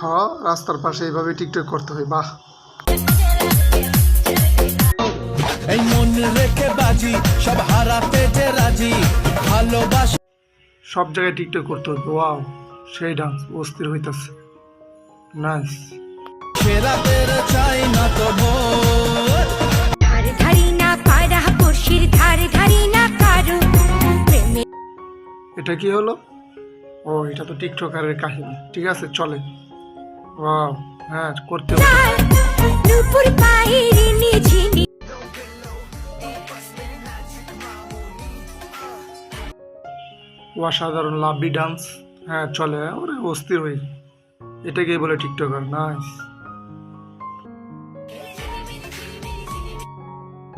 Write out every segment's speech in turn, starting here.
হ রাস্তার পাশে এইভাবে টিকটক করতে হয় বাহ। এই মন রেখে বাজি সব হারাতে যে রাজি ভালোবাসা। সব জায়গায় টিকটক করতে হবে ওয়াও সেই ডান্স অস্থির হইতাছে। নাইস। সেরাদের চাই না তো ভোর ধারে ধারি না পাড়া পড়শির ধারে ধারি না কারও। এটা কি হলো? ও এটা তো টিকটকারের কাহিনী। ঠিক আছে চলে। হ্যাঁ করতে অসাধারণ লাভি ডান্স। হ্যাঁ চলে। ওরে অস্থির হয়ে যায়। এটাকেই বলে টিকটকার। নাইস।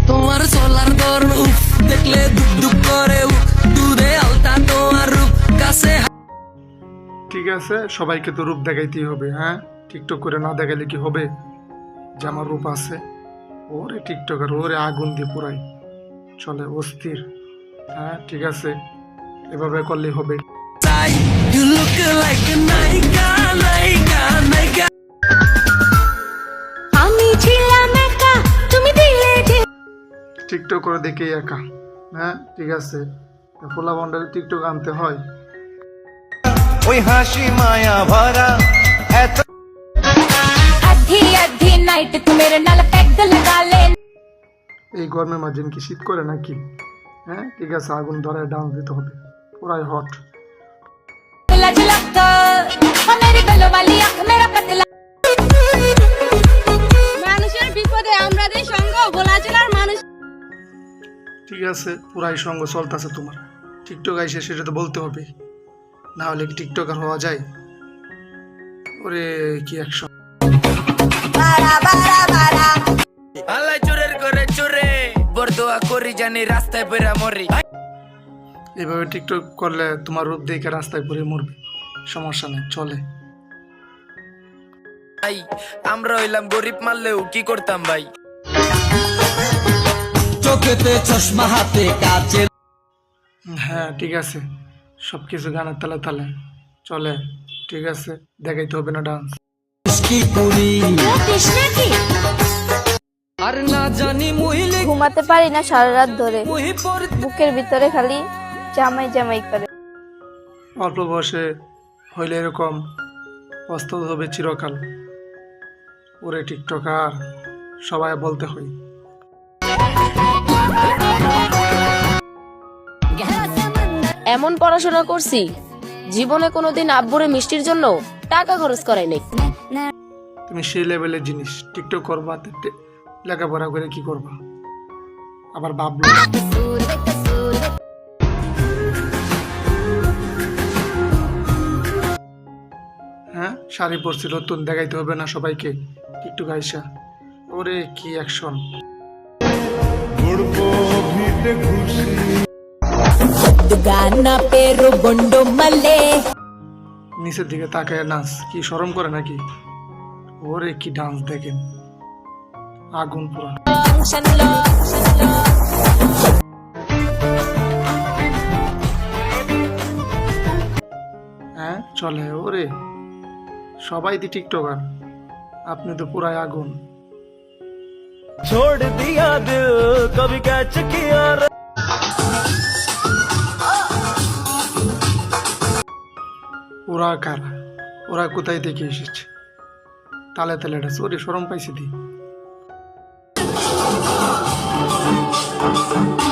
তোমার সোলার গরম দেখলে দুক দুক ঠিক আছে? সবাইকে তো রূপ দেখাইতেই হবে হ্যাঁ? টিকটক করে না দেখাইলে কি হবে? যে আমার রূপ আছে। ওরে টিকটক আর ওরে আগুন দিয়ে পুরাই চলে অস্থির হ্যাঁ? ঠিক আছে? এভাবে করলেই হবে। হাতাই ইউ লুক লাইক নায়িকা নায়িকা নায়িকা আমি ছিলাম একা তুমি দিলে যে টিকটক করে দেখেই একা হ্যাঁ? ঠিক আছে? ফোলা বন্ডারে টিকটক আনতে হয়। ওই হাসি মায়া ভরা এত আধি আধি নাইট তু মেরে নাল প্যাক লাগা লে। এই গরমের মাঝে কি শীত করে নাকি? হ্যাঁ? ঠিক আছে আগুন ধরে ডাউন দিতে হবে। পুরাই হট মানুষের মানুষ। ঠিক আছে পুরাই সঙ্গ চলতেছে তোমার। টিকটক আইসে সেটা তো বলতে হবে। না হলে কি টিকটকার হওয়া যায়? ওরে কি একশো আল্লাহ চোরের করে চোরে বরদোয়া করি জানি রাস্তায় বেরা মরি। এইভাবে টিকটক করলে তোমার রূপ দেখে রাস্তায় পরে মরবে। সমস্যা নেই চলে। ভাই আমরা হইলাম গরিব মারলেও কি করতাম ভাই? চোখেতে চশমা হাতে কাছে হ্যাঁ ঠিক আছে। সব কিছু গানের তালে তালে। চলে ঠিক আছে দেখাইতে হবে না ডান্স আর না জানি মহিলে ঘুমাতে পারি না সারা রাত ধরে। বুকের ভিতরে খালি জামাই জামাই করে। অল্প বয়সে হইলে এরকম প্রস্তুত হবে চিরকাল। ওরে টিকটকার সবাই বলতে হয়। এমন পড়াশোনা করছি জীবনে কোনোদিন আব্বুরে মিষ্টির জন্য টাকা খরচ করাই নাই। তুমি সেই লেভেলের জিনিস টিকটক করবা লেখাপড়া করে কি করবা? আবার ভাবলো হ্যাঁ শাড়ি পরছি নতুন দেখাইতে হবে না সবাইকে টিকটক আইসা। ওরে কি অ্যাকশন গানা পেরো বন্ডো মলে নিচের দিকে তাকায় নাচ কি শরম করে নাকি ওরে কি ডান্স দেখেন আগুন পুরা হ্যাঁ চলে ওরে সবাই দি টিকটকার আপনি তো পুরাই আগুন छोड़ दिया दिल कभी कैच ওরা কার? ওরা কোথায় থেকে এসেছে? তালে তালে এটা ওরে সরম পাইছে দি।